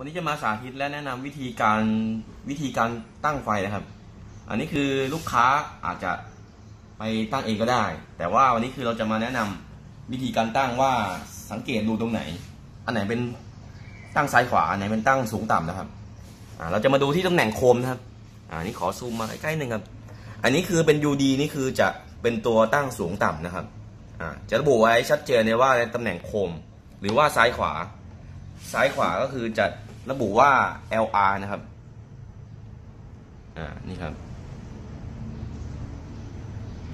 วันนี้จะมาสาธิตและแนะนำวิธีการวิธีการตั้งไฟนะครับ อันนี้คือลูกค้าอาจจะไปตั้งเองก็ได้ แต่ว่าวันนี้คือเราจะมาแนะนำวิธีการตั้งว่าสังเกตดูตรงไหน อันไหนเป็นตั้งซ้ายขวาอันไหนเป็นตั้งสูงต่ำนะครับอ่าเราจะมาดูที่ตำแหน่งโคมนะครับอ่านี่ขอซูมมาใกล้ๆหนึ่งครับ อันนี้คือเป็น UD นี่คือจะเป็นตัวตั้งสูงต่ำนะครับอ่าจะระบุไว้ชัดเจนเลยว่าในตำแหน่งโคม หรือว่าซ้ายขวา ซ้ายขวาก็คือจะ ระบุว่า LR นะครับ อ่า นี่ครับ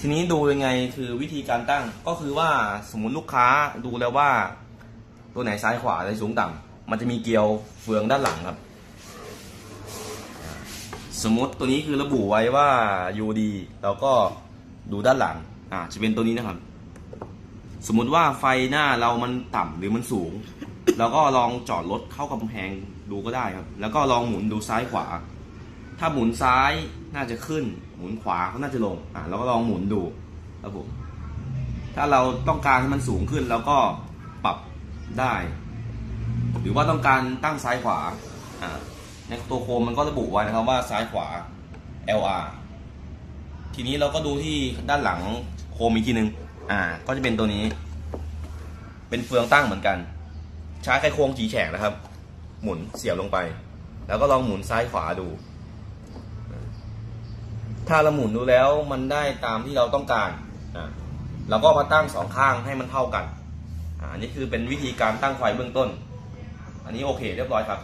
ทีนี้ดูยังไงคือวิธีการตั้งก็คือว่าสมมติลูกค้าดูแล้วว่า ตัวไหนซ้ายขวาอะไรสูงต่ำมันจะมีเกลียวเฟืองด้านหลังครับ สมมติตัวนี้คือระบุไว้ว่า UD แล้วก็ดูด้านหลัง อ่า จะเป็นตัวนี้นะครับ สมมติว่าไฟหน้าเรามันต่ำหรือมันสูง เราก็ลองจอดรถเข้ากำแพงดูก็ได้ครับ แล้วก็ลองหมุนดูซ้ายขวา ถ้าหมุนซ้ายน่าจะขึ้น หมุนขวาก็น่าจะลงอะเราก็ลองหมุนดูครับผม ถ้าเราต้องการให้มันสูงขึ้นเราก็ปรับได้ หรือว่าต้องการตั้งซ้ายขวาอ่าในตัวโคมมันก็ระบุไว้นะครับว่าซ้ายขวา LR ทีนี้เราก็ดูที่ด้านหลังโคมอีกทีนึง อ่า ก็จะเป็นตัวนี้ เป็นเฟืองตั้งเหมือนกัน ใช้ไขควงจีแฉกนะครับ หมุนเสียบลงไป แล้วก็ลองหมุนซ้ายขวาดู ถ้าเราหมุนดูแล้วมันได้ตามที่เราต้องการอะเราก็มาตั้งสองข้างให้มันเท่ากันอันนี้คือเป็นวิธีการตั้งไฟเบื้องต้น อันนี้โอเคเรียบร้อยครับ